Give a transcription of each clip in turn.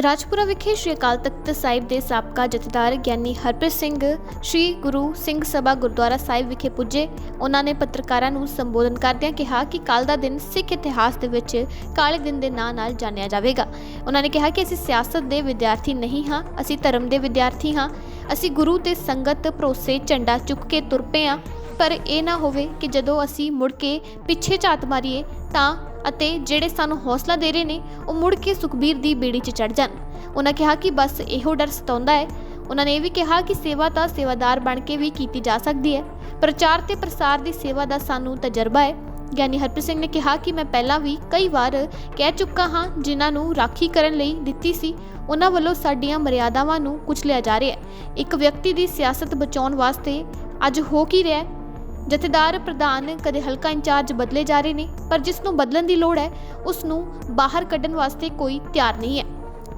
ਰਾਜਪੁਰਾ ਵਿਖੇ ਸ਼੍ਰੀ ਅਕਾਲ ਤਖਤ ਸਾਹਿਬ ਦੇ ਸਾਬਕਾ ਜਥੇਦਾਰ ਗਿਆਨੀ ਹਰਪ੍ਰੀਤ ਸਿੰਘ, ਸ਼੍ਰੀ ਗੁਰੂ ਸਿੰਘ ਸਭਾ ਗੁਰਦੁਆਰਾ ਸਾਹਿਬ ਵਿਖੇ ਪੁੱਜੇ। ਉਹਨਾਂ ਨੇ ਪੱਤਰਕਾਰਾਂ ਨੂੰ ਸੰਬੋਧਨ ਕਰਦਿਆਂ ਕਿਹਾ ਕਿ ਕੱਲ ਦਾ ਦਿਨ ਸਿੱਖ ਇਤਿਹਾਸ ਦੇ ਵਿੱਚ ਕਾਲੇ ਦਿਨ ਦੇ ਨਾਂ ਨਾਲ ਜਾਣਿਆ ਜਾਵੇਗਾ। ਉਹਨਾਂ ਨੇ ਕਿਹਾ ਕਿ ਅਸੀਂ ਸਿਆਸਤ ਦੇ ਵਿਦਿਆਰਥੀ ਨਹੀਂ ਹਾਂ, ਅਸੀਂ ਧਰਮ ਦੇ ਵਿਦਿਆਰਥੀ ਹਾਂ। ਅਸੀਂ ਗੁਰੂ ਤੇ ਸੰਗਤ ਭਰੋਸੇ ਝੰਡਾ ਚੁੱਕ ਕੇ ਤੁਰ ਪਏ ਹਾਂ। ਪਰ ਇਹ ਨਾ ਹੋਵੇ ਕਿ ਜਦੋਂ ਅਸੀਂ ਮੁੜ ਕੇ ਪਿੱਛੇ ਝਾਤ ਮਾਰੀਏ, ਤਾਂ ਅਤੇ ਜਿਹੜੇ ਸਾਨੂੰ ਹੌਸਲਾ ਦੇ ਰਹੇ ਨੇ, ਉਹ ਮੁੜ ਕੇ ਸੁਖਬੀਰ ਦੀ ਬੇੜੀ 'ਚ ਚੜ ਜਾਣ। ਉਹਨਾਂ ਕਿਹਾ ਕਿ ਬਸ ਇਹੋ ਡਰ ਸਤਾਉਂਦਾ ਹੈ। ਉਹਨਾਂ ਨੇ ਇਹ ਵੀ ਕਿਹਾ ਕਿ ਸੇਵਾ ਤਾਂ ਸੇਵਾਦਾਰ ਬਣ ਕੇ ਵੀ ਕੀਤੀ ਜਾ ਸਕਦੀ ਹੈ। ਪ੍ਰਚਾਰ ਤੇ ਪ੍ਰਸਾਰ ਦੀ ਸੇਵਾ ਦਾ ਸਾਨੂੰ ਤਜਰਬਾ ਹੈ। ਗਿਆਨੀ ਹਰਪ੍ਰੀਤ ਸਿੰਘ ਨੇ ਕਿਹਾ ਕਿ ਮੈਂ ਪਹਿਲਾਂ ਵੀ ਕਈ ਵਾਰ ਕਹਿ ਚੁੱਕਾ ਹਾਂ, ਜਿਨ੍ਹਾਂ ਨੂੰ ਰਾਖੀ ਕਰਨ ਲਈ ਦਿੱਤੀ ਸੀ, ਉਹਨਾਂ ਵੱਲੋਂ ਸਾਡੀਆਂ ਮਰਿਆਦਾਵਾਂ ਨੂੰ ਕੁਚਲਿਆ ਜਾ ਰਿਹਾ ਹੈ। ਇੱਕ ਵਿਅਕਤੀ ਦੀ ਸਿਆਸਤ ਬਚਾਉਣ ਵਾਸਤੇ ਅੱਜ ਹੋ ਕੀ ਰਿਹਾ ਹੈ? ਜਥੇਦਾਰ ਪ੍ਰਧਾਨ ਕਦੇ ਹਲਕਾ ਇੰਚਾਰਜ ਬਦਲੇ ਜਾ ਰਹੇ ਨੇ, ਪਰ ਜਿਸ ਨੂੰ ਬਦਲਣ ਦੀ ਲੋੜ ਹੈ, ਉਸ ਨੂੰ ਬਾਹਰ ਕੱਢਣ ਵਾਸਤੇ ਕੋਈ ਤਿਆਰ ਨਹੀਂ ਹੈ।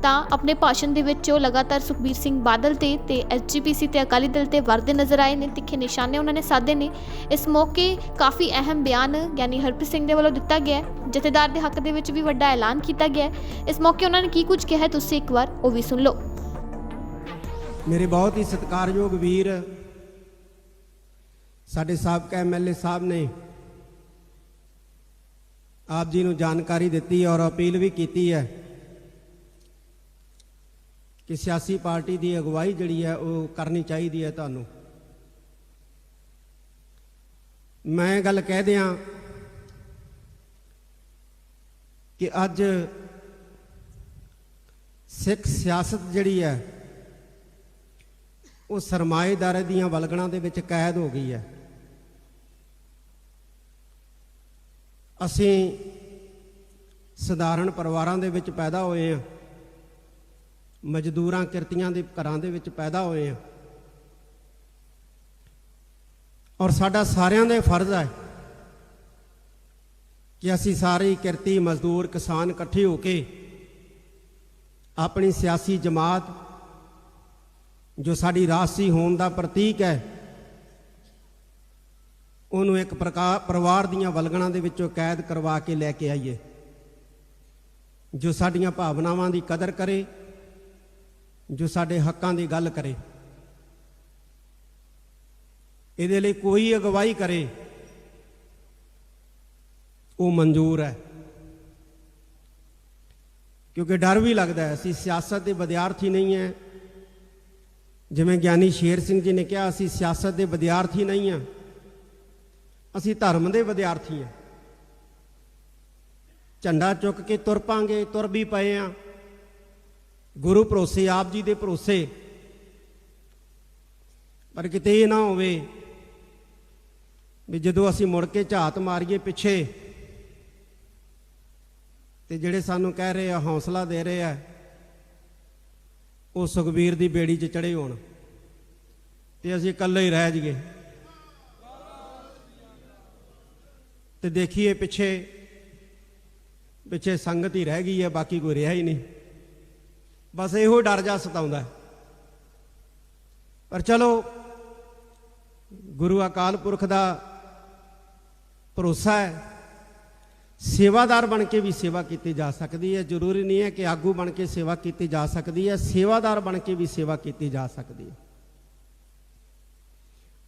ਤਾਂ ਆਪਣੇ ਭਾਸ਼ਣ ਦੇ ਵਿੱਚ ਉਹ ਲਗਾਤਾਰ ਸੁਖਬੀਰ ਸਿੰਘ ਬਾਦਲ ਤੇ ਤੇ ਐਸਜੀਪੀਸੀ ਤੇ ਅਕਾਲੀ ਦਲ ਤੇ ਵਰਦੇ ਨਜ਼ਰ ਆਏ ਨੇ, ਤਿੱਖੇ ਨਿਸ਼ਾਨੇ ਉਹਨਾਂ ਨੇ ਸਾਧੇ ਨੇ। ਇਸ ਮੌਕੇ ਕਾਫੀ ਅਹਿਮ ਬਿਆਨ, ਯਾਨੀ ਹਰਪ੍ਰੀਤ ਸਿੰਘ ਦੇ ਵੱਲੋਂ ਦਿੱਤਾ ਗਿਆ ਜਥੇਦਾਰ ਦੇ ਹੱਕ ਦੇ ਵਿੱਚ ਵੀ ਵੱਡਾ ਐਲਾਨ ਕੀਤਾ ਗਿਆ ਇਸ ਮੌਕੇ ਉਹਨਾਂ ਨੇ ਕੀ ਕੁਝ ਕਿਹਾ ਤੁਸੀਂ ਇੱਕ ਵਾਰ ਉਹ ਵੀ ਸੁਣ ਲਓ। ਮੇਰੇ ਬਹੁਤ ਹੀ ਸਤਿਕਾਰਯੋਗ ਵੀਰ ਸਾਡੇ ਸਾਬਕਾ ਐਮਐਲਏ ਸਾਹਿਬ ਨੇ ਆਪ ਜੀ ਨੂੰ ਜਾਣਕਾਰੀ ਦਿੱਤੀ ਔਰ ਅਪੀਲ ਵੀ ਕੀਤੀ ਹੈ ਕਿ ਸਿਆਸੀ ਪਾਰਟੀ ਦੀ ਅਗਵਾਈ ਜਿਹੜੀ ਹੈ ਉਹ ਕਰਨੀ ਚਾਹੀਦੀ ਹੈ ਤੁਹਾਨੂੰ। ਮੈਂ ਗੱਲ ਕਹਿ ਦਿਆਂ ਕਿ ਅੱਜ ਸਿੱਖ ਸਿਆਸਤ ਜਿਹੜੀ ਹੈ ਉਹ ਸਰਮਾਏਦਾਰਾਂ ਦੀਆਂ ਵਲਗਣਾਂ ਦੇ ਵਿੱਚ ਕੈਦ ਹੋ ਗਈ ਹੈ। ਅਸੀਂ ਸਧਾਰਨ ਪਰਿਵਾਰਾਂ ਦੇ ਵਿੱਚ ਪੈਦਾ ਹੋਏ ਹਾਂ। ਮਜ਼ਦੂਰਾਂ, ਕਿਰਤੀਆਂ ਦੇ ਘਰਾਂ ਦੇ ਵਿੱਚ ਪੈਦਾ ਹੋਏ ਹਾਂ। ਔਰ ਸਾਡਾ ਸਾਰਿਆਂ ਦਾ ਫਰਜ਼ ਹੈ ਕਿ ਅਸੀਂ ਸਾਰੇ ਕਿਰਤੀ, ਮਜ਼ਦੂਰ, ਕਿਸਾਨ ਇਕੱਠੇ ਹੋ ਕੇ ਆਪਣੀ ਸਿਆਸੀ ਜਮਾਤ, ਜੋ ਸਾਡੀ ਰਾਸ਼ੀ ਹੋਣ ਦਾ ਪ੍ਰਤੀਕ ਹੈ ਉਹਨੂੰ ਇੱਕ ਪ੍ਰਕਾਰ ਪਰਿਵਾਰ ਦੀਆਂ ਵਲਗਣਾਂ ਦੇ ਵਿੱਚੋਂ ਕੈਦ ਕਰਵਾ ਕੇ ਲੈ ਕੇ ਆਈਏ। ਜੋ ਸਾਡੀਆਂ ਭਾਵਨਾਵਾਂ ਦੀ ਕਦਰ ਕਰੇ, ਜੋ ਸਾਡੇ ਹੱਕਾਂ ਦੀ ਗੱਲ ਕਰੇ। ਇਹਦੇ ਲਈ ਕੋਈ ਅਗਵਾਈ ਕਰੇ, ਉਹ ਮਨਜ਼ੂਰ ਹੈ। ਕਿਉਂਕਿ ਡਰ ਵੀ ਲੱਗਦਾ ਹੈ, ਅਸੀਂ ਸਿਆਸਤ ਦੇ ਵਿਦਿਆਰਥੀ ਨਹੀਂ ਹੈ। ਜਿਵੇਂ ਗਿਆਨੀ ਸ਼ੇਰ ਸਿੰਘ ਜੀ ਨੇ ਕਿਹਾ, ਅਸੀਂ ਸਿਆਸਤ ਦੇ ਵਿਦਿਆਰਥੀ ਨਹੀਂ ਹਾਂ। ਅਸੀਂ ਧਰਮ ਦੇ ਵਿਦਿਆਰਥੀ ਹਾਂ ਝੰਡਾ ਚੁੱਕ ਕੇ ਤੁਰ ਪਾਂਗੇ, ਤੁਰ ਵੀ ਪਏ ਆ। ਗੁਰੂ ਭਰੋਸੇ, ਆਪ ਜੀ ਦੇ ਭਰੋਸੇ। ਪਰ ਕਿਤੇ ਇਹ ਨਾ ਹੋਵੇ ਵੀ ਜਦੋਂ ਅਸੀਂ ਮੁੜ ਕੇ ਝਾਤ ਮਾਰੀਏ ਪਿੱਛੇ, ਤੇ ਜਿਹੜੇ ਸਾਨੂੰ ਕਹਿ ਰਹੇ ਆ, ਹੌਸਲਾ ਦੇ ਰਹੇ ਆ, ਉਹ ਸੁਖਬੀਰ ਦੀ ਬੇੜੀ 'ਚ ਚੜੇ ਹੋਣ। ਤੇ ਅਸੀਂ ਇਕੱਲੇ ਹੀ ਰਹਿ ਜਾਈਏ। ਤੇ ਦੇਖੀਏ ਪਿੱਛੇ ਪਿੱਛੇ ਸੰਗਤ ਹੀ ਰਹਿ ਗਈ ਹੈ, ਬਾਕੀ ਕੋਈ ਰਿਹਾ ਹੀ ਨਹੀਂ। ਬਸ ਇਹੋ ਡਰ ਜਾ ਸਤਾਉਂਦਾ ਪਰ ਚਲੋ, ਗੁਰੂ ਅਕਾਲ ਪੁਰਖ ਦਾ ਭਰੋਸਾ ਹੈ। ਸੇਵਾਦਾਰ ਬਣ ਕੇ ਵੀ ਸੇਵਾ ਕੀਤੀ ਜਾ ਸਕਦੀ ਹੈ। ਜ਼ਰੂਰੀ ਨਹੀਂ ਹੈ ਕਿ ਆਗੂ ਬਣ ਕੇ ਸੇਵਾ ਕੀਤੀ ਜਾ ਸਕਦੀ ਹੈ। ਸੇਵਾਦਾਰ ਬਣ ਕੇ ਵੀ ਸੇਵਾ ਕੀਤੀ ਜਾ ਸਕਦੀ ਹੈ।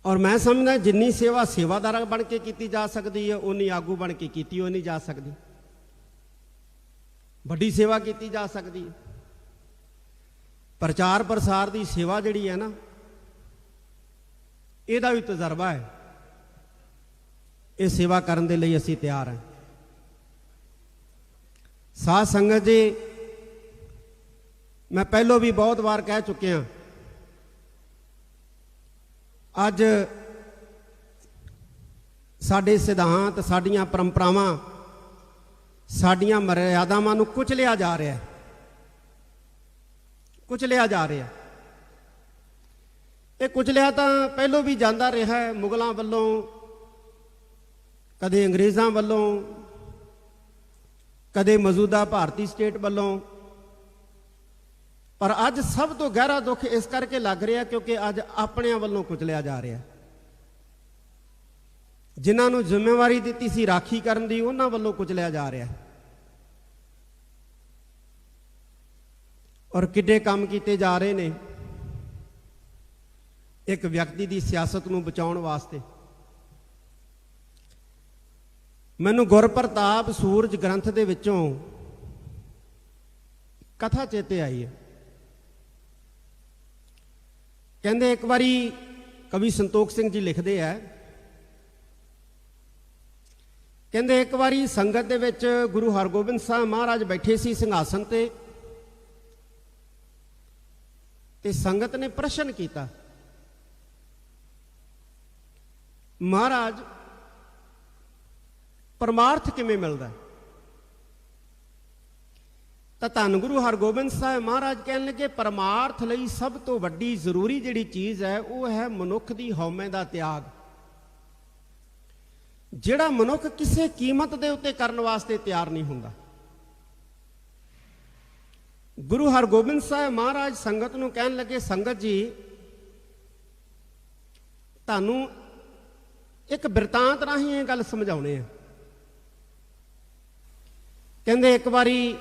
ਔਰ ਮੈਂ ਸਮਝਦਾ ਜਿੰਨੀ ਸੇਵਾ ਸੇਵਾਦਾਰ ਬਣ ਕੇ ਕੀਤੀ ਜਾ ਸਕਦੀ ਹੈ ਉਨੀ ਆਗੂ ਬਣ ਕੇ ਕੀਤੀ ਉਹ ਨਹੀਂ ਜਾ ਸਕਦੀ। ਵੱਡੀ ਸੇਵਾ ਕੀਤੀ ਜਾ ਸਕਦੀ ਹੈ। ਪ੍ਰਚਾਰ ਪ੍ਰਸਾਰ ਦੀ ਸੇਵਾ ਜਿਹੜੀ ਹੈ ਨਾ, ਇਹਦਾ ਵੀ ਤਜਰਬਾ ਹੈ। ਇਹ ਸੇਵਾ ਕਰਨ ਦੇ ਲਈ ਅਸੀਂ ਤਿਆਰ ਹਾਂ। ਸਾਧ ਸੰਗਤ ਜੀ, ਮੈਂ ਪਹਿਲਾਂ ਵੀ ਬਹੁਤ ਵਾਰ ਕਹਿ ਚੁੱਕਿਆ ਅੱਜ ਸਾਡੇ ਸਿਧਾਂਤ, ਸਾਡੀਆਂ ਪਰੰਪਰਾਵਾਂ, ਸਾਡੀਆਂ ਮਰਿਆਦਾਵਾਂ ਨੂੰ ਕੁਚਲਿਆ ਜਾ ਰਿਹਾ ਹੈ। ਕੁਚਲਿਆ ਜਾ ਰਿਹਾ ਇਹ ਕੁਚਲਿਆ ਤਾਂ ਪਹਿਲਾਂ ਵੀ ਜਾਂਦਾ ਰਿਹਾ ਹੈ ਮੁਗਲਾਂ ਵੱਲੋਂ, ਕਦੇ ਅੰਗਰੇਜ਼ਾਂ ਵੱਲੋਂ, ਕਦੇ ਮੌਜੂਦਾ ਭਾਰਤੀ ਸਟੇਟ ਵੱਲੋਂ। ਪਰ ਅੱਜ ਸਭ ਤੋਂ ਗਹਿਰਾ ਦੁੱਖ ਇਸ ਕਰਕੇ ਲੱਗ ਰਿਹਾ ਕਿਉਂਕਿ ਅੱਜ ਆਪਣਿਆਂ ਵੱਲੋਂ ਕੁਚਲਿਆ ਜਾ ਰਿਹਾ। ਜਿਨ੍ਹਾਂ ਨੂੰ ਜ਼ਿੰਮੇਵਾਰੀ ਦਿੱਤੀ ਸੀ ਰਾਖੀ ਕਰਨ ਦੀ, ਉਹਨਾਂ ਵੱਲੋਂ ਕੁਚਲਿਆ ਜਾ ਰਿਹਾ। ਔਰ ਕਿੱਡੇ ਕੰਮ ਕੀਤੇ ਜਾ ਰਹੇ ਨੇ ਇੱਕ ਵਿਅਕਤੀ ਦੀ ਸਿਆਸਤ ਨੂੰ ਬਚਾਉਣ ਵਾਸਤੇ। ਮੈਨੂੰ ਗੁਰਪ੍ਰਤਾਪ ਸੂਰਜ ਗ੍ਰੰਥ ਦੇ ਵਿੱਚੋਂ ਕਥਾ ਚੇਤੇ ਆਈ ਹੈ। ਕਹਿੰਦੇ ਇੱਕ ਵਾਰੀ ਕਵੀ ਸੰਤੋਖ ਸਿੰਘ ਜੀ ਲਿਖਦੇ ਆ ਕਹਿੰਦੇ ਇੱਕ ਵਾਰੀ ਸੰਗਤ ਦੇ ਵਿੱਚ ਗੁਰੂ ਹਰਗੋਬਿੰਦ ਸਾਹਿਬ ਮਹਾਰਾਜ ਬੈਠੇ ਸੀ ਸਿੰਘਾਸਨ ਤੇ ਤੇ ਸੰਗਤ ਨੇ ਪ੍ਰਸ਼ਨ ਕੀਤਾ ਮਹਾਰਾਜ, ਪਰਮਾਰਥ ਕਿਵੇਂ ਮਿਲਦਾ ਹੈ? ਤਾਂ ਧੰਨ ਗੁਰੂ ਹਰਗੋਬਿੰਦ ਸਾਹਿਬ ਮਹਾਰਾਜ ਕਹਿਣ ਲੱਗੇ, ਪਰਮਾਰਥ ਲਈ ਸਭ ਤੋਂ ਵੱਡੀ ਜ਼ਰੂਰੀ ਜਿਹੜੀ ਚੀਜ਼ ਹੈ, ਉਹ ਹੈ ਮਨੁੱਖ ਦੀ ਹਉਮੈ ਦਾ ਤਿਆਗ। ਜਿਹੜਾ ਮਨੁੱਖ ਕਿਸੇ ਕੀਮਤ ਦੇ ਉੱਤੇ ਕਰਨ ਵਾਸਤੇ ਤਿਆਰ ਨਹੀਂ ਹੁੰਦਾ। ਗੁਰੂ ਹਰਗੋਬਿੰਦ ਸਾਹਿਬ ਮਹਾਰਾਜ ਸੰਗਤ ਨੂੰ ਕਹਿਣ ਲੱਗੇ, ਸੰਗਤ ਜੀ, ਤੁਹਾਨੂੰ ਇੱਕ ਬਿਰਤਾਂਤ ਰਾਹੀਂ ਇਹ ਗੱਲ ਸਮਝਾਉਣੇ ਆ। ਕਹਿੰਦੇ, ਇੱਕ ਵਾਰੀ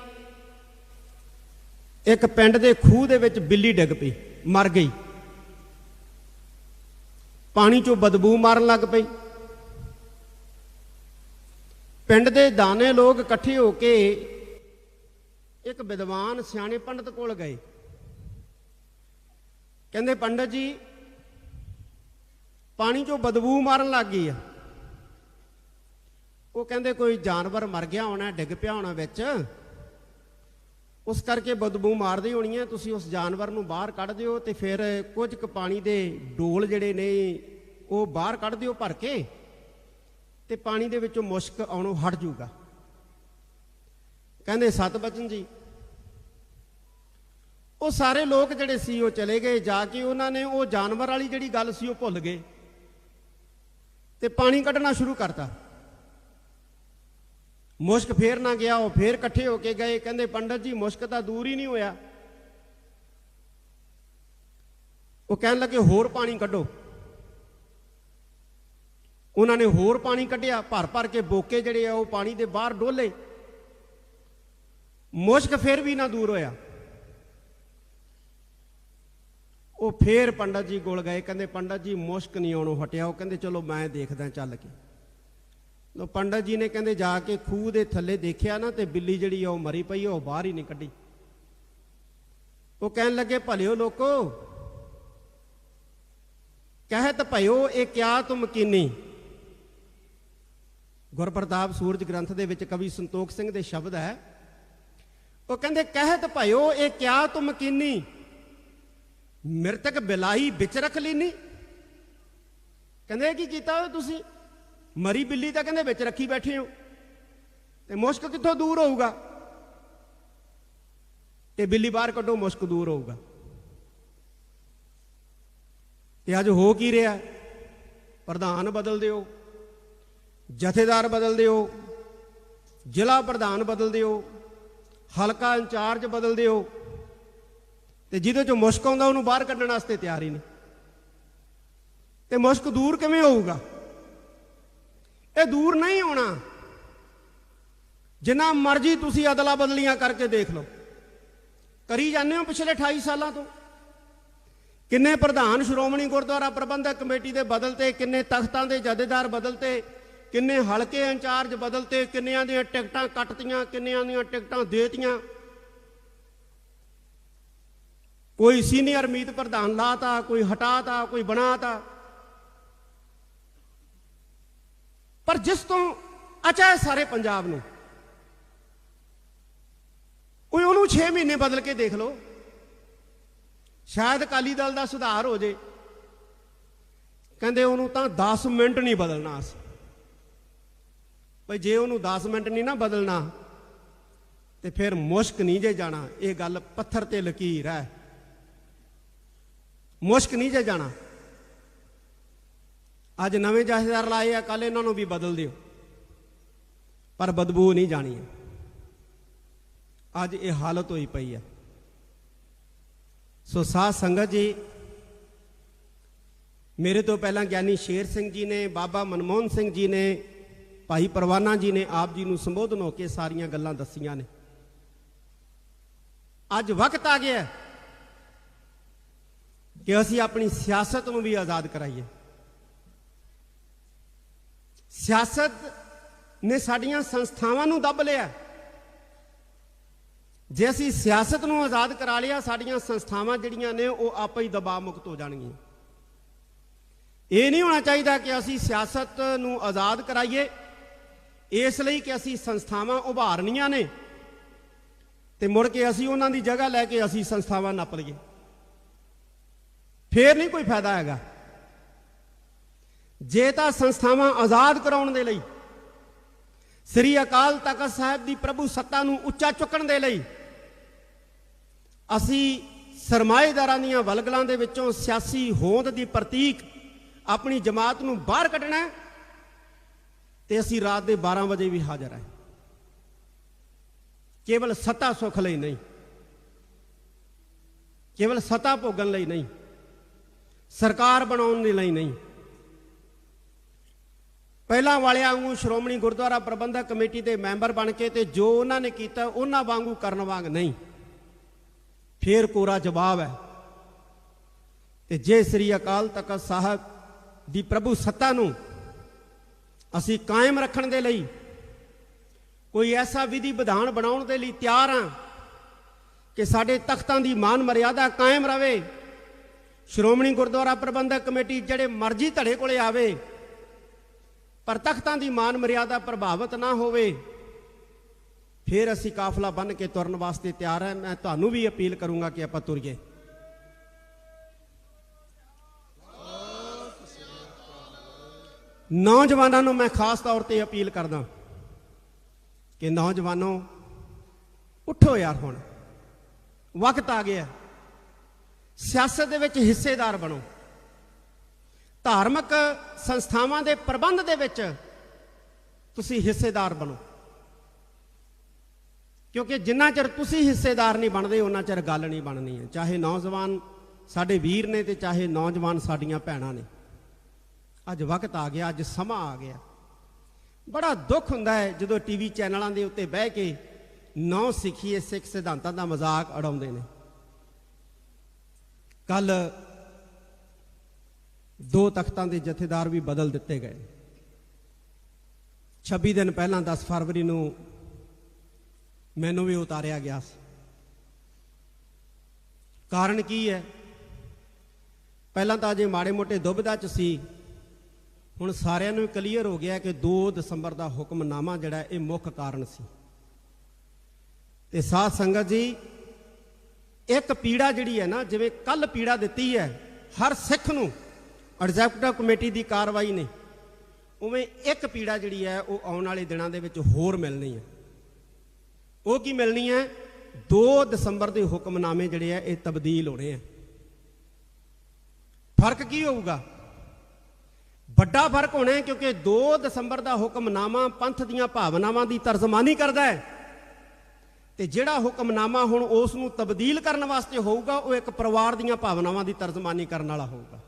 ਇੱਕ ਪਿੰਡ ਦੇ ਖੂਹ ਦੇ ਵਿੱਚ ਬਿੱਲੀ ਡਿੱਗ ਪਈ, ਮਰ ਗਈ। ਪਾਣੀ ਚੋਂ ਬਦਬੂ ਮਾਰਨ ਲੱਗ ਪਈ। ਪਿੰਡ ਦੇ ਦਾਨੇ ਲੋਕ ਇਕੱਠੇ ਹੋ ਕੇ ਇੱਕ ਵਿਦਵਾਨ ਸਿਆਣੇ ਪੰਡਤ ਕੋਲ ਗਏ। ਕਹਿੰਦੇ, ਪੰਡਤ ਜੀ, ਪਾਣੀ ਚੋਂ ਬਦਬੂ ਮਾਰਨ ਲੱਗ ਗਈ ਆ। ਉਹ ਕਹਿੰਦੇ, ਕੋਈ ਜਾਨਵਰ ਮਰ ਗਿਆ ਹੋਣਾ, ਡਿੱਗ ਪਿਆ ਹੋਣਾ ਵਿੱਚ। ਉਸ ਕਰਕੇ ਬਦਬੂ ਮਾਰਦੀ ਹੋਣੀ ਹੈ ਤੁਸੀਂ ਉਸ ਜਾਨਵਰ ਨੂੰ ਬਾਹਰ ਕੱਢ ਦਿਓ ਤੇ ਫਿਰ ਕੁਝ ਕੁ ਪਾਣੀ ਦੇ ਡੋਲ ਜਿਹੜੇ ਨੇ, ਉਹ ਬਾਹਰ ਕੱਢ ਦਿਓ ਭਰ ਕੇ ਤੇ ਪਾਣੀ ਦੇ ਵਿੱਚੋਂ ਮੁਸ਼ਕ ਆਉਣੋਂ ਹਟ ਜਾਊਗਾ। ਕਹਿੰਦੇ ਸਤ ਬਚਨ ਜੀ, ਉਹ ਸਾਰੇ ਲੋਕ ਜਿਹੜੇ ਸੀ ਉਹ ਚਲੇ ਗਏ, ਜਾ ਕੇ ਉਹਨਾਂ ਨੇ ਉਹ ਜਾਨਵਰ ਵਾਲੀ ਜਿਹੜੀ ਗੱਲ ਸੀ ਉਹ ਭੁੱਲ ਗਏ ਤੇ ਪਾਣੀ ਕੱਢਣਾ ਸ਼ੁਰੂ ਕਰਤਾ। ਮੁਸ਼ਕ ਫੇਰ ਨਾ ਗਿਆ, ਉਹ ਫੇਰ ਇਕੱਠੇ ਹੋ ਕੇ ਗਏ। ਕਹਿੰਦੇ, ਪੰਡਤ ਜੀ, ਮੁਸ਼ਕ ਤਾਂ ਦੂਰ ਹੀ ਨਹੀਂ ਹੋਇਆ। ਉਹ ਕਹਿਣ ਲੱਗੇ, ਹੋਰ ਪਾਣੀ ਕੱਢੋ। ਉਹਨਾਂ ਨੇ ਹੋਰ ਪਾਣੀ ਕੱਢਿਆ, ਭਰ ਭਰ ਕੇ ਬੋਕੇ ਜਿਹੜੇ ਆ, ਉਹ ਪਾਣੀ ਦੇ ਬਾਹਰ ਡੋਲੇ। ਮੁਸ਼ਕ ਫੇਰ ਵੀ ਨਾ ਦੂਰ ਹੋਇਆ। ਉਹ ਫੇਰ ਪੰਡਤ ਜੀ ਕੋਲ ਗਏ। ਕਹਿੰਦੇ, ਪੰਡਤ ਜੀ, ਮੁਸ਼ਕ ਨਹੀਂ ਆਉਣੋਂ ਹਟਿਆ। ਉਹ ਕਹਿੰਦੇ, ਚਲੋ ਮੈਂ ਦੇਖਦਾ, ਚੱਲ ਕੇ। ਲੋ ਪੰਡਤ ਜੀ ਨੇ ਕਹਿੰਦੇ ਜਾ ਕੇ ਖੂਹ ਦੇ ਥੱਲੇ ਦੇਖਿਆ ਨਾ ਤੇ ਬਿੱਲੀ ਜਿਹੜੀ ਆ ਉਹ ਮਰੀ ਪਈ ਆ, ਉਹ ਬਾਹਰ ਹੀ ਨਹੀਂ ਕੱਢੀ। ਉਹ ਕਹਿਣ ਲੱਗੇ ਭਲਿਓ ਲੋਕੋ ਕਹਿਤ ਭਇਓ ਇਹ ਕਿਆ ਤੁਮ ਕੀਨੀ? ਗੁਰਪ੍ਰਤਾਪ ਸੂਰਜ ਗ੍ਰੰਥ ਦੇ ਵਿੱਚ ਕਵੀ ਸੰਤੋਖ ਸਿੰਘ ਦੇ ਸ਼ਬਦ ਹੈ। ਉਹ ਕਹਿੰਦੇ ਕਹਿਤ ਭਇਓ ਇਹ ਕਿਆ ਤੁਮ ਕੀਨੀ? ਮਿਰਤਕ ਬਿਲਾਈ ਵਿੱਚ ਰੱਖ ਲੈਨੀ? ਕਹਿੰਦੇ ਕੀ ਕੀਤਾ ਓਏ ਤੁਸੀਂ? ਮਰੀ ਬਿੱਲੀ ਤਾਂ ਕਹਿੰਦੇ ਵਿੱਚ ਰੱਖੀ ਬੈਠੇ ਹੋ ਤੇ ਮੁਸ਼ਕ ਕਿੱਥੋਂ ਦੂਰ ਹੋਊਗਾ? ਤੇ ਬਿੱਲੀ ਬਾਹਰ ਕੱਢੋ, ਮੁਸ਼ਕ ਦੂਰ ਹੋਊਗਾ। ਤੇ ਅੱਜ ਹੋ ਕੀ ਰਿਹਾ? ਪ੍ਰਧਾਨ ਬਦਲ ਦਿਓ, ਜਥੇਦਾਰ ਬਦਲ ਦਿਓ, ਜ਼ਿਲ੍ਹਾ ਪ੍ਰਧਾਨ ਬਦਲ ਦਿਓ, ਹਲਕਾ ਇੰਚਾਰਜ ਬਦਲ ਦਿਓ। ਤੇ ਜਿਹਦੇ ਚੋਂ ਮੁਸ਼ਕ ਆਉਂਦਾ, ਉਹਨੂੰ ਬਾਹਰ ਕੱਢਣ ਵਾਸਤੇ ਤਿਆਰ ਹੀ ਨਹੀਂ। ਤੇ ਮੁਸ਼ਕ ਦੂਰ ਕਿਵੇਂ ਹੋਊਗਾ? ਇਹ ਦੂਰ ਨਹੀਂ ਹੋਣਾ ਜਿੰਨਾ ਮਰਜ਼ੀ ਤੁਸੀਂ ਅਦਲਾ ਬਦਲੀਆਂ ਕਰਕੇ ਦੇਖ ਲਓ। ਕਰੀ ਜਾਂਦੇ ਹੋ ਪਿਛਲੇ 28 ਸਾਲਾਂ ਤੋਂ। ਕਿੰਨੇ ਪ੍ਰਧਾਨ ਸ਼੍ਰੋਮਣੀ ਗੁਰਦੁਆਰਾ ਪ੍ਰਬੰਧਕ ਕਮੇਟੀ ਦੇ ਬਦਲਤੇ, ਕਿੰਨੇ ਤਖਤਾਂ ਦੇ ਜਥੇਦਾਰ ਬਦਲਤੇ, ਕਿੰਨੇ ਹਲਕੇ ਇੰਚਾਰਜ ਬਦਲਤੇ, ਕਿੰਨਿਆਂ ਦੀਆਂ ਟਿਕਟਾਂ ਕੱਟਤੀਆਂ, ਕਿੰਨਿਆਂ ਦੀਆਂ ਟਿਕਟਾਂ ਦੇਤੀਆਂ। ਕੋਈ ਸੀਨੀਅਰ ਮੀਤ ਪ੍ਰਧਾਨ ਲਾਤਾ, ਕੋਈ ਹਟਾਤਾ, ਕੋਈ ਬਣਾਤਾ। ਪਰ ਜਿਸ ਤੋਂ ਅਚਾਏ ਸਾਰੇ ਪੰਜਾਬ ਨੂੰ। ਕੋਈ ਉਹਨੂੰ 6 ਮਹੀਨੇ ਬਦਲ ਕੇ ਦੇਖ ਲਓ। ਸ਼ਾਇਦ ਅਕਾਲੀ ਦਲ ਦਾ ਸੁਧਾਰ ਹੋ ਜੇ। ਕਹਿੰਦੇ ਉਹਨੂੰ ਤਾਂ 10 ਮਿੰਟ ਨਹੀਂ ਬਦਲਣਾ ਅਸੀਂ ਭਈ ਜੇ ਉਹਨੂੰ 10 ਮਿੰਟ ਨਹੀਂ ਨਾ ਬਦਲਣਾ, ਤੇ ਫਿਰ ਮੁਸ਼ਕ ਨਹੀਂ ਜੇ ਜਾਣਾ। ਇਹ ਗੱਲ ਪੱਥਰ ਤੇ ਲਕੀਰ ਹੈ। ਮੁਸ਼ਕ ਨਹੀਂ ਜੇ ਜਾਣਾ। ਅੱਜ ਨਵੇਂ ਜਥੇਦਾਰ ਲਾਏ ਆ ਕੱਲ ਇਹਨਾਂ ਨੂੰ ਵੀ ਬਦਲ ਦਿਓ। ਪਰ ਬਦਬੂ ਨਹੀਂ ਜਾਣੀ। ਅੱਜ ਇਹ ਹਾਲਤ ਹੋਈ ਪਈ ਹੈ ਸੋ ਸਾਧ ਸੰਗਤ ਜੀ, ਮੇਰੇ ਤੋਂ ਪਹਿਲਾਂ ਗਿਆਨੀ ਸ਼ੇਰ ਸਿੰਘ ਜੀ ਨੇ, ਬਾਬਾ ਮਨਮੋਹਨ ਸਿੰਘ ਜੀ ਨੇ, ਭਾਈ ਪਰਵਾਨਾ ਜੀ ਨੇ ਆਪ ਜੀ ਨੂੰ ਸੰਬੋਧਨ ਹੋ ਕੇ ਸਾਰੀਆਂ ਗੱਲਾਂ ਦੱਸੀਆਂ ਨੇ। ਅੱਜ ਵਕਤ ਆ ਗਿਆ ਕਿ ਅਸੀਂ ਆਪਣੀ ਸਿਆਸਤ ਨੂੰ ਵੀ ਆਜ਼ਾਦ ਕਰਾਈਏ। ਸਿਆਸਤ ਨੇ ਸਾਡੀਆਂ ਸੰਸਥਾਵਾਂ ਨੂੰ ਦੱਬ ਲਿਆ। ਜੇ ਅਸੀਂ ਸਿਆਸਤ ਨੂੰ ਆਜ਼ਾਦ ਕਰਾ ਲਿਆ, ਸਾਡੀਆਂ ਸੰਸਥਾਵਾਂ ਜਿਹੜੀਆਂ ਨੇ ਉਹ ਆਪੇ ਹੀ ਦਬਾਅ ਮੁਕਤ ਹੋ ਜਾਣਗੀਆਂ। ਇਹ ਨਹੀਂ ਹੋਣਾ ਚਾਹੀਦਾ ਕਿ ਅਸੀਂ ਸਿਆਸਤ ਨੂੰ ਆਜ਼ਾਦ ਕਰਾਈਏ। ਇਸ ਲਈ ਕਿ ਅਸੀਂ ਸੰਸਥਾਵਾਂ ਉਭਾਰਨੀਆਂ ਨੇ ਤੇ ਮੁੜ ਕੇ ਅਸੀਂ ਉਹਨਾਂ ਦੀ ਜਗ੍ਹਾ ਲੈ ਕੇ ਅਸੀਂ ਸੰਸਥਾਵਾਂ ਨੱਪ ਲਈਏ। ਫੇਰ ਨਹੀਂ ਕੋਈ ਫਾਇਦਾ ਹੈਗਾ। ਜੇ ਤਾਂ ਸੰਸਥਾਵਾਂ ਆਜ਼ਾਦ ਕਰਾਉਣ ਦੇ ਲਈ ਸ੍ਰੀ ਅਕਾਲ ਤਖਤ ਸਾਹਿਬ ਦੀ ਪ੍ਰਭੂ ਸੱਤਾ ਨੂੰ ਉੱਚਾ ਚੁੱਕਣ ਦੇ ਲਈ ਅਸੀਂ ਸਰਮਾਏਦਾਰਾਂ ਦੀਆਂ ਵਲਗਲਾਂ ਦੇ ਵਿੱਚੋਂ ਸਿਆਸੀ ਹੋਂਦ ਦੀ ਪ੍ਰਤੀਕ ਆਪਣੀ ਜਮਾਤ ਨੂੰ ਬਾਹਰ ਕੱਢਣਾ ਹੈ, ਤੇ ਅਸੀਂ ਰਾਤ ਦੇ 12 ਵਜੇ ਵੀ ਹਾਜ਼ਰ ਹਾਂ। ਕੇਵਲ ਸੱਤਾ ਸੁਖ ਲਈ ਨਹੀਂ ਕੇਵਲ ਸੱਤਾ ਭੋਗਣ ਲਈ ਨਹੀਂ ਸਰਕਾਰ ਬਣਾਉਣ ਦੇ ਲਈ ਨਹੀਂ ਪਹਿਲਾਂ ਵਾਲਿਆਂ ਵਾਂਗੂ ਸ਼੍ਰੋਮਣੀ ਗੁਰਦੁਆਰਾ ਪ੍ਰਬੰਧਕ ਕਮੇਟੀ ਦੇ ਮੈਂਬਰ ਬਣ ਕੇ ਤੇ ਜੋ ਉਹਨਾਂ ਨੇ ਕੀਤਾ, ਉਹਨਾਂ ਵਾਂਗੂ ਕਰਨ ਵਾਂਗ ਨਹੀਂ। ਫੇਰ ਕੋਰਾ ਜਵਾਬ ਹੈ। ਤੇ ਜੇ ਸ੍ਰੀ ਅਕਾਲ ਤਖਤ ਸਾਹਿਬ ਦੀ ਪ੍ਰਭੂ ਸੱਤਾ ਨੂੰ ਅਸੀਂ ਕਾਇਮ ਰੱਖਣ ਦੇ ਲਈ ਕੋਈ ਐਸਾ ਵਿਧੀ ਵਿਧਾਨ ਬਣਾਉਣ ਦੇ ਲਈ ਤਿਆਰ ਹਾਂ ਕਿ ਸਾਡੇ ਤਖਤਾਂ ਦੀ ਮਾਨ ਮਰਿਆਦਾ ਕਾਇਮ ਰਹੇ ਸ਼੍ਰੋਮਣੀ ਗੁਰਦੁਆਰਾ ਪ੍ਰਬੰਧਕ ਕਮੇਟੀ ਜਿਹੜੇ ਮਰਜ਼ੀ ਧੜੇ ਕੋਲੇ ਆਵੇ ਪਰ ਤਖਤਾਂ ਦੀ ਮਾਨ ਮਰਿਆਦਾ ਪ੍ਰਭਾਵਿਤ ਨਾ ਹੋਵੇ, ਫਿਰ ਅਸੀਂ ਕਾਫਲਾ ਬੰਨ ਕੇ ਤੁਰਨ ਵਾਸਤੇ ਤਿਆਰ ਹਾਂ। ਮੈਂ ਤੁਹਾਨੂੰ ਵੀ ਅਪੀਲ ਕਰੂੰਗਾ ਕਿ ਆਪਾਂ ਤੁਰੀਏ। ਨੌਜਵਾਨਾਂ ਨੂੰ ਮੈਂ ਖਾਸ ਤੌਰ ਤੇ ਅਪੀਲ ਕਰਦਾ ਕਿ ਨੌਜਵਾਨੋ, ਉੱਠੋ ਯਾਰ ਹੁਣ। ਵਕਤ ਆ ਗਿਆ। ਸਿਆਸਤ ਦੇ ਵਿੱਚ ਹਿੱਸੇਦਾਰ ਬਣੋ। ਧਾਰਮਿਕ ਸੰਸਥਾਵਾਂ ਦੇ ਪ੍ਰਬੰਧ ਦੇ ਵਿੱਚ ਤੁਸੀਂ ਹਿੱਸੇਦਾਰ ਬਣੋ। ਕਿਉਂਕਿ ਜਿੰਨਾ ਚਿਰ ਤੁਸੀਂ ਹਿੱਸੇਦਾਰ ਨਹੀਂ ਬਣਦੇ, ਉਹਨਾਂ ਚਿਰ ਗੱਲ ਨਹੀਂ ਬਣਨੀ ਹੈ। ਚਾਹੇ ਨੌਜਵਾਨ ਸਾਡੇ ਵੀਰ ਨੇ ਤੇ ਚਾਹੇ ਨੌਜਵਾਨ ਸਾਡੀਆਂ ਭੈਣਾਂ ਨੇ। ਅੱਜ ਵਕਤ ਆ ਗਿਆ, ਅੱਜ ਸਮਾਂ ਆ ਗਿਆ। ਬੜਾ ਦੁੱਖ ਹੁੰਦਾ ਹੈ ਜਦੋਂ ਟੀਵੀ ਚੈਨਲਾਂ ਦੇ ਉੱਤੇ ਬਹਿ ਕੇ ਨੌ ਸਿੱਖੀਏ ਸਿੱਖ ਸਿਧਾਂਤਾਂ ਦਾ ਮਜ਼ਾਕ ਉਡਾਉਂਦੇ ਨੇ। ਕੱਲ ਦੋ ਤਖਤਾਂ ਦੇ ਜਥੇਦਾਰ ਵੀ ਬਦਲ ਦਿੱਤੇ ਗਏ। 26 ਦਿਨ ਪਹਿਲਾਂ 10 ਫਰਵਰੀ ਨੂੰ ਮੈਨੂੰ ਵੀ ਉਤਾਰਿਆ ਗਿਆ ਸੀ। ਕਾਰਨ ਕੀ ਹੈ? ਪਹਿਲਾਂ ਤਾਂ ਅਜੇ ਮਾੜੇ ਮੋਟੇ ਦੁਬਿਧਾ ਚ ਸੀ। ਹੁਣ ਸਾਰਿਆਂ ਨੂੰ ਕਲੀਅਰ ਹੋ ਗਿਆ ਕਿ 2 ਦਸੰਬਰ ਦਾ ਹੁਕਮਨਾਮਾ ਜਿਹੜਾ ਇਹ ਮੁੱਖ ਕਾਰਨ ਸੀ। ਤੇ ਸਾਧ ਸੰਗਤ ਜੀ, ਇੱਕ ਪੀੜਾ ਜਿਹੜੀ ਹੈ ਨਾ, ਜਿਵੇਂ ਕੱਲ ਪੀੜਾ ਦਿੱਤੀ ਹੈ, ਹਰ ਸਿੱਖ ਨੂੰ ਐਗਜ਼ੈਕਟਿਵ ਕਮੇਟੀ ਦੀ ਕਾਰਵਾਈ ਨੇ ਉਵੇਂ ਇੱਕ ਪੀੜਾ ਜਿਹੜੀ ਹੈ, ਉਹ ਆਉਣ ਵਾਲੇ ਦਿਨਾਂ ਦੇ ਵਿੱਚ ਹੋਰ ਮਿਲਣੀ ਹੈ। ਉਹ ਕੀ ਮਿਲਣੀ ਹੈ? 2 ਦਸੰਬਰ ਦੇ ਹੁਕਮਨਾਮੇ ਜਿਹੜੇ ਆ ਇਹ ਤਬਦੀਲ ਹੋਣੇ ਆ ਫ਼ਰਕ ਕੀ ਹੋਊਗਾ? ਵੱਡਾ ਫ਼ਰਕ ਹੋਣਾ ਹੈ, ਕਿਉਂਕਿ 2 ਦਸੰਬਰ ਦਾ ਹੁਕਮਨਾਮਾ ਪੰਥ ਦੀਆਂ ਭਾਵਨਾਵਾਂ ਦੀ ਤਰਜਮਾਨੀ ਕਰਦਾ ਹੈ। ਤੇ ਜਿਹੜਾ ਹੁਕਮਨਾਮਾ ਹੁਣ ਉਸ ਨੂੰ ਤਬਦੀਲ ਕਰਨ ਵਾਸਤੇ ਹੋਊਗਾ, ਉਹ ਇੱਕ ਪਰਿਵਾਰ ਦੀਆਂ ਭਾਵਨਾਵਾਂ ਦੀ ਤਰਜਮਾਨੀ ਕਰਨ ਵਾਲਾ ਹੋਊਗਾ।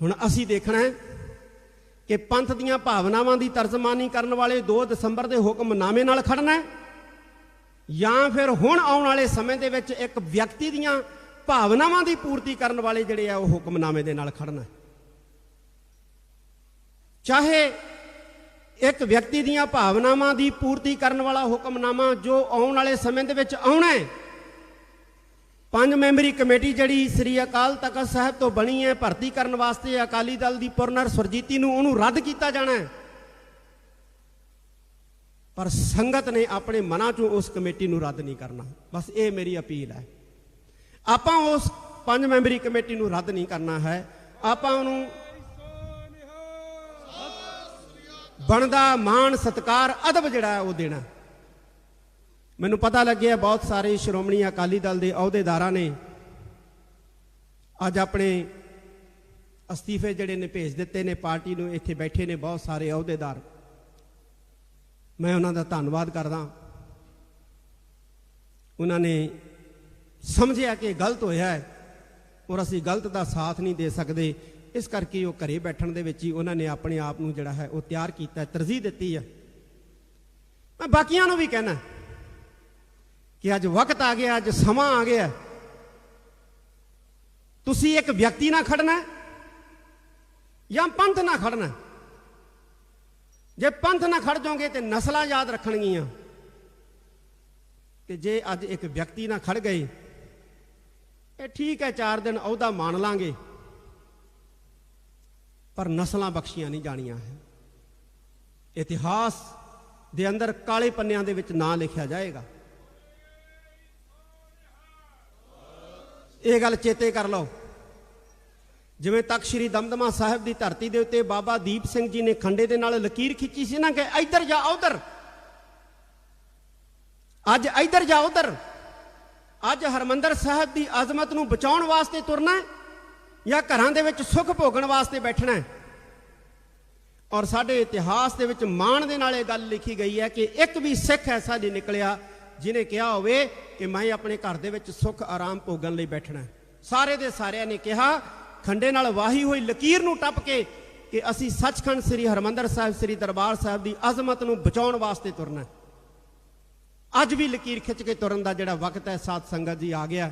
ਹੁਣ ਅਸੀਂ ਦੇਖਣਾ ਹੈ ਕਿ ਪੰਥ ਦੀਆਂ ਭਾਵਨਾਵਾਂ ਦੀ ਤਰਜਮਾਨੀ ਕਰਨ ਵਾਲੇ 2 ਦਸੰਬਰ ਦੇ ਹੁਕਮਨਾਮੇ ਨਾਲ ਖੜਨਾ ਹੈ ਜਾਂ ਫਿਰ ਹੁਣ ਆਉਣ ਵਾਲੇ ਸਮੇਂ ਦੇ ਵਿੱਚ ਇੱਕ ਵਿਅਕਤੀ ਦੀਆਂ ਭਾਵਨਾਵਾਂ ਦੀ ਪੂਰਤੀ ਕਰਨ ਵਾਲੇ ਜਿਹੜੇ ਆ ਉਹ ਹੁਕਮਨਾਮੇ ਦੇ ਨਾਲ ਖੜਨਾ ਹੈ। ਚਾਹੇ ਇੱਕ ਵਿਅਕਤੀ ਦੀਆਂ ਭਾਵਨਾਵਾਂ ਦੀ ਪੂਰਤੀ ਕਰਨ ਵਾਲਾ ਹੁਕਮਨਾਮਾ ਜੋ ਆਉਣ ਵਾਲੇ ਸਮੇਂ ਦੇ ਵਿੱਚ ਆਉਣਾ ਹੈ ਪੰਜ ਮੈਂਬਰੀ ਕਮੇਟੀ ਜਿਹੜੀ ਸ੍ਰੀ ਅਕਾਲ ਤਖਤ ਸਾਹਿਬ ਤੋਂ ਬਣੀ ਹੈ, ਭਰਤੀ ਕਰਨ ਵਾਸਤੇ ਅਕਾਲੀ ਦਲ ਦੀ ਪੁਰਨਰ ਸੁਰਜੀਤੀ ਨੂੰ ਉਹਨੂੰ ਰੱਦ ਕੀਤਾ ਜਾਣਾ ਹੈ। ਪਰ ਸੰਗਤ ਨੇ ਆਪਣੇ ਮਨਾਂ ਚੋਂ ਉਸ ਕਮੇਟੀ ਨੂੰ ਰੱਦ ਨਹੀਂ ਕਰਨਾ। ਬਸ ਇਹ ਮੇਰੀ ਅਪੀਲ ਹੈ। ਆਪਾਂ ਉਸ ਪੰਜ ਮੈਂਬਰੀ ਕਮੇਟੀ ਨੂੰ ਰੱਦ ਨਹੀਂ ਕਰਨਾ ਹੈ। ਆਪਾਂ ਉਹਨੂੰ ਬਣਦਾ ਮਾਣ, ਸਤਕਾਰ, ਅਦਬ ਜਿਹੜਾ ਹੈ ਉਹ ਦੇਣਾ। ਮੈਨੂੰ ਪਤਾ ਲੱਗਿਆ ਬਹੁਤ ਸਾਰੇ ਸ਼੍ਰੋਮਣੀ ਅਕਾਲੀ ਦਲ ਦੇ ਅਹੁਦੇਦਾਰਾਂ ਨੇ ਅੱਜ ਆਪਣੇ ਅਸਤੀਫੇ ਜਿਹੜੇ ਨੇ ਭੇਜ ਦਿੱਤੇ ਨੇ, ਪਾਰਟੀ ਨੂੰ ਇੱਥੇ ਬੈਠੇ ਨੇ ਬਹੁਤ ਸਾਰੇ ਅਹੁਦੇਦਾਰ। ਮੈਂ ਉਹਨਾਂ ਦਾ ਧੰਨਵਾਦ ਕਰਦਾ। ਉਹਨਾਂ ਨੇ ਸਮਝਿਆ ਕਿ ਗਲਤ ਹੋਇਆ ਹੈ ਔਰ ਅਸੀਂ ਗਲਤ ਦਾ ਸਾਥ ਨਹੀਂ ਦੇ ਸਕਦੇ। ਇਸ ਕਰਕੇ ਉਹ ਘਰੇ ਬੈਠਣ ਦੇ ਵਿੱਚ ਹੀ ਉਹਨਾਂ ਨੇ ਆਪਣੇ ਆਪ ਨੂੰ ਜਿਹੜਾ ਹੈ ਉਹ ਤਿਆਰ ਕੀਤਾ, ਤਰਜੀਹ ਦਿੱਤੀ ਹੈ। ਮੈਂ ਬਾਕੀਆਂ ਨੂੰ ਵੀ ਕਹਿਣਾ ਕਿ ਅੱਜ ਵਕਤ ਆ ਗਿਆ, ਅੱਜ ਸਮਾਂ ਆ ਗਿਆ। ਤੁਸੀਂ ਇੱਕ ਵਿਅਕਤੀ ਨਾਲ ਖੜਨਾ ਜਾਂ ਪੰਥ ਨਾਲ ਖੜਨਾ ਜੇ ਪੰਥ ਨਾਲ ਖੜ ਜਾਓਗੇ ਤੇ ਨਸਲਾਂ ਯਾਦ ਰੱਖਣਗੀਆਂ। ਤੇ ਜੇ ਅੱਜ ਇੱਕ ਵਿਅਕਤੀ ਨਾਲ ਖੜ ਗਏ, ਇਹ ਠੀਕ ਹੈ 4 ਦਿਨ ਅਹੁਦਾ ਮੰਨ ਲਾਂਗੇ, ਪਰ ਨਸਲਾਂ ਬਖਸ਼ੀਆਂ ਨਹੀਂ ਜਾਣੀਆਂ ਹੈ। ਇਤਿਹਾਸ ਦੇ ਅੰਦਰ ਕਾਲੇ ਪੰਨਿਆਂ ਦੇ ਵਿੱਚ ਨਾਂ ਲਿਖਿਆ ਜਾਏਗਾ। ਇਹ ਗੱਲ ਚੇਤੇ ਕਰ ਲਓ। ਜਿਵੇਂ ਤੱਕ ਸ਼੍ਰੀ ਦਮਦਮਾ ਸਾਹਿਬ ਦੀ ਧਰਤੀ ਦੇ ਉੱਤੇ ਬਾਬਾ ਦੀਪ ਸਿੰਘ ਜੀ ਨੇ ਖੰਡੇ ਦੇ ਨਾਲ ਲਕੀਰ ਖਿੱਚੀ ਸੀ ਨਾ ਕਿ ਇੱਧਰ ਜਾ ਉਧਰ। ਅੱਜ ਇੱਧਰ ਜਾ ਉਧਰ। ਅੱਜ ਹਰਮੰਦਰ ਸਾਹਿਬ ਦੀ ਅਜ਼ਮਤ ਨੂੰ ਬਚਾਉਣ ਵਾਸਤੇ ਤੁਰਨਾ ਹੈ ਜਾਂ ਘਰਾਂ ਦੇ ਵਿੱਚ ਸੁੱਖ ਭੋਗਣ ਵਾਸਤੇ ਬੈਠਣਾ ਹੈ? ਔਰ ਸਾਡੇ ਇਤਿਹਾਸ ਦੇ ਵਿੱਚ ਮਾਣ ਦੇ ਨਾਲ ਇਹ ਗੱਲ ਲਿਖੀ ਗਈ ਹੈ ਕਿ ਇੱਕ ਵੀ ਸਿੱਖ ਐਸਾ ਨਹੀਂ ਨਿਕਲਿਆ ਜਿਨੇ ਕਿਹਾ ਹੋਵੇ ਕਿ ਮੈਂ ਆਪਣੇ ਘਰ ਦੇ ਵਿੱਚ ਸੁੱਖ, ਆਰਾਮ ਭੋਗਣ ਲਈ ਬੈਠਣਾ ਸਾਰੇ ਦੇ ਸਾਰਿਆਂ ਨੇ ਕਿਹਾ, ਖੰਡੇ ਨਾਲ ਵਾਹੀ ਹੋਈ ਲਕੀਰ ਨੂੰ ਟੱਪ ਕੇ ਕਿ ਅਸੀਂ ਸੱਚਖੰਡ ਸ੍ਰੀ ਹਰਮੰਦਰ ਸਾਹਿਬ, ਸ੍ਰੀ ਦਰਬਾਰ ਸਾਹਿਬ ਦੀ ਅਜ਼ਮਤ ਨੂੰ ਬਚਾਉਣ ਵਾਸਤੇ ਤੁਰਨਾ ਅੱਜ ਵੀ ਲਕੀਰ ਖਿੱਚ ਕੇ ਤੁਰਨ ਦਾ ਜਿਹੜਾ ਵਕਤ ਹੈ, ਸਾਧ ਸੰਗਤ ਜੀ ਆ ਗਿਆ।